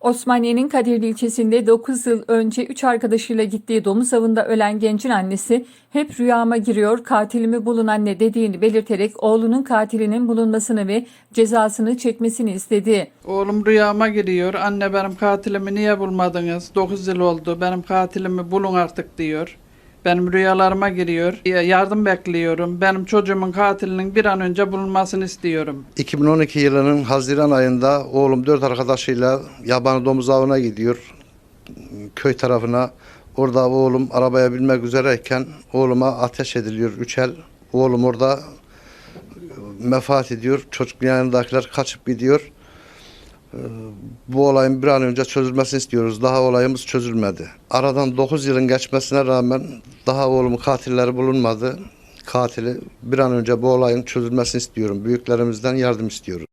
Osmaniye'nin Kadirli ilçesinde 9 yıl önce 3 arkadaşıyla gittiği domuz avında ölen gencin annesi hep rüyama giriyor katilimi bulun anne dediğini belirterek oğlunun katilinin bulunmasını ve cezasını çekmesini istedi. Oğlum rüyama giriyor. Anne benim katilimi niye bulmadınız? 9 yıl oldu. Benim katilimi bulun artık diyor. Benim rüyalarıma giriyor. Yardım bekliyorum. Benim çocuğumun katilinin bir an önce bulunmasını istiyorum. 2012 yılının Haziran ayında oğlum dört arkadaşıyla yabani domuz avına gidiyor. Köy tarafına. Orada oğlum arabaya binmek üzereyken oğluma ateş ediliyor üç el. Oğlum orada mefat ediyor. Çocuk yanındakiler kaçıp gidiyor. Ee, Bu olayın bir an önce çözülmesini istiyoruz. Daha olayımız çözülmedi. Aradan 9 yılın geçmesine rağmen daha oğlumun katilleri bulunmadı. Katili bir an önce bu olayın çözülmesini istiyorum. Büyüklerimizden yardım istiyoruz.